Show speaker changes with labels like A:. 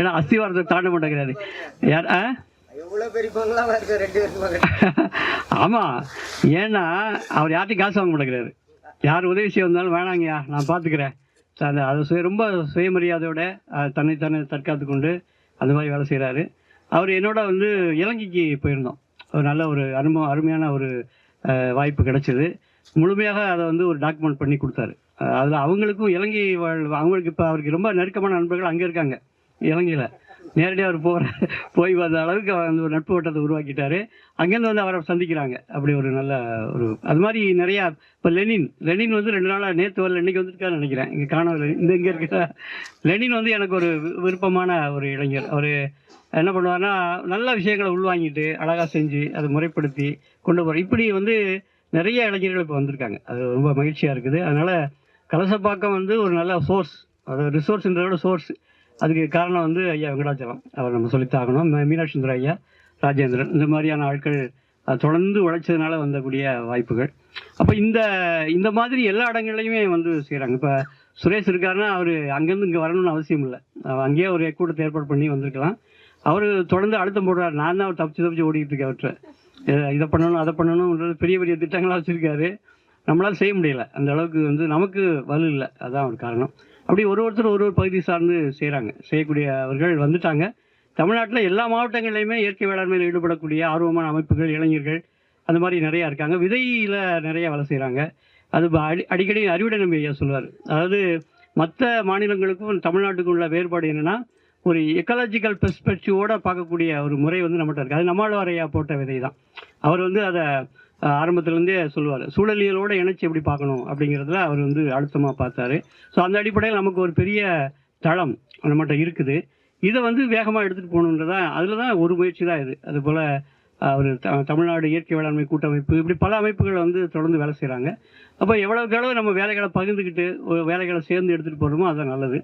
A: ஏன்னா அஸ்திவாரத்தை தாண்ட மாட்டேங்கிறாரு. யார் ஆ?
B: எவ்வளவு பெரிய பங்களாவா இருக்கு ரெண்டு பேருக்கு மகன்.
A: ஆமாம் ஏன்னா அவர் யார்ட்டையும் காசு வாங்க மாட்டேங்கிறாரு. யார் உதவி செய்ய வந்தாலும் வேணாங்கய்யா நான் பார்த்துக்கிறேன் அது அது சுய ரொம்ப சுயமரியாதையோட தன்னை தானே தற்காத்து கொண்டு அந்த மாதிரி வேலை செய்கிறாரு அவர் என்னோட வந்து இலங்கைக்கு போயிருந்தோம். ஒரு நல்ல ஒரு அனுபவம் அருமையான ஒரு வாய்ப்பு கிடைச்சிது. முழுமையாக அதை வந்து ஒரு டாக்குமெண்ட் பண்ணி கொடுத்தாரு. அதில் அவங்களுக்கும் இலங்கை வாழ் அவங்களுக்கு இப்போ அவருக்கு ரொம்ப நெருக்கமான நண்பர்கள் அங்கே இருக்காங்க. இலங்கையில். நேரடியாக அவர் போகிற போய் வந்த அளவுக்கு அவர் அந்த ஒரு நட்பு வட்டத்தை உருவாக்கிட்டாரு. அங்கேருந்து வந்து அவரை சந்திக்கிறாங்க. அப்படி ஒரு நல்ல ஒரு அது மாதிரி நிறையா இப்போ லெனின் லெனின் வந்து ரெண்டு நாளாக நேற்று வரல இன்னைக்கு வந்துருக்காருன்னு நினைக்கிறேன். இங்கே காணவில்லை இந்த இங்கே இருக்கிற லெனின் வந்து எனக்கு ஒரு வி- விருப்பமான ஒரு இளைஞர். அவர் என்ன பண்ணுவார்னா நல்ல விஷயங்களை உள்வாங்கிட்டு அழகாக செஞ்சு அதை முறைப்படுத்தி கொண்டு போகிற இப்படி வந்து நிறைய இளைஞர்கள் இப்போ வந்திருக்காங்க. அது ரொம்ப மகிழ்ச்சியாக இருக்குது. அதனால் கலசப்பாக்கம் வந்து ஒரு நல்ல சோர்ஸ் அது ரிசோர்ஸ்ன்றதோட சோர்ஸ் அதுக்கு காரணம் வந்து ஐயா வெங்கடாச்சலம். அவர் நம்ம சொல்லித்தாகணும். மீ- மீனாட்சி சுந்தரம் ஐயா ராஜேந்திரன். இந்த மாதிரியான ஆட்கள் தொடர்ந்து உழைச்சதுனால வந்தக்கூடிய வாய்ப்புகள். அப்போ இந்த இந்த மாதிரி எல்லா இடங்கள்லையுமே வந்து செய்கிறாங்க இப்போ சுரேஷ் இருக்காருன்னா அவர் அங்கேருந்து இங்கே வரணும்னு அவசியம் இல்லை. அங்கேயே ஒரு கூட்டத்தை ஏற்பாடு பண்ணி வந்திருக்கலாம். அவர் தொடர்ந்து அழுத்தம் போடுறாரு. நான் தான் அவர் தப்பிச்சு தப்பிச்சு ஓடிக்கிட்டு இருக்கேன் அவர்கிட்ட. இதை பண்ணணும் அதை பண்ணணும்ன்றது பெரிய பெரிய திட்டங்களாக வச்சுருக்காரு. நம்மளால் செய்ய முடியல. அந்த அளவுக்கு வந்து நமக்கு வலு இல்லை. அதுதான் ஒரு காரணம். அப்படி ஒரு ஒருத்தர் ஒரு ஒரு பகுதி சார்ந்து செய்கிறாங்க செய்யக்கூடிய அவர்கள் வந்துட்டாங்க. தமிழ்நாட்டில் எல்லா மாவட்டங்கள்லையுமே இயற்கை வேளாண்மையில் ஈடுபடக்கூடிய ஆர்வமான அமைப்புகள் இளைஞர்கள் அந்த மாதிரி நிறையா இருக்காங்க. விதையில் நிறைய வேலை செய்கிறாங்க அது அடி அடிக்கடி அறிவுடை நம்பி ஐயா சொல்லுவார். அதாவது மற்ற மாநிலங்களுக்கும் தமிழ்நாட்டுக்கும் உள்ள வேறுபாடு என்னென்னா ஒரு எக்கலாஜிக்கல் பெர்ஸ்பெக்டிவோட பார்க்கக்கூடிய ஒரு முறை வந்து நம்மகிட்ட இருக்குது அது நம்மாழ்வார் ஐயா போட்ட விதை தான் அவர் வந்து அதை ஆரம்பத்துலேருந்தே சொல்லுவார். சூழலியலோட இணைச்சி எப்படி பார்க்கணும் அப்படிங்கிறதுல அவர் வந்து அழுத்தமாக பார்த்தாரு. ஸோ அந்த அடிப்படையில் நமக்கு ஒரு பெரிய தளம் நம்மகிட்ட இருக்குது. இதை வந்து வேகமாக எடுத்துகிட்டு போகணுன்றதான் அதில் தான் ஒரு முயற்சி தான் இது. அதுபோல் அவர் த தமிழ்நாடு இயற்கை வேளாண்மை கூட்டமைப்பு இப்படி பல அமைப்புகள் வந்து தொடர்ந்து வேலை செய்கிறாங்க அப்போ எவ்வளோக்கு எவ்வளவு நம்ம வேலைகளை பகிர்ந்துக்கிட்டு வேலைகளை சேர்ந்து எடுத்துகிட்டு போகிறோமோ அதுதான் நல்லது.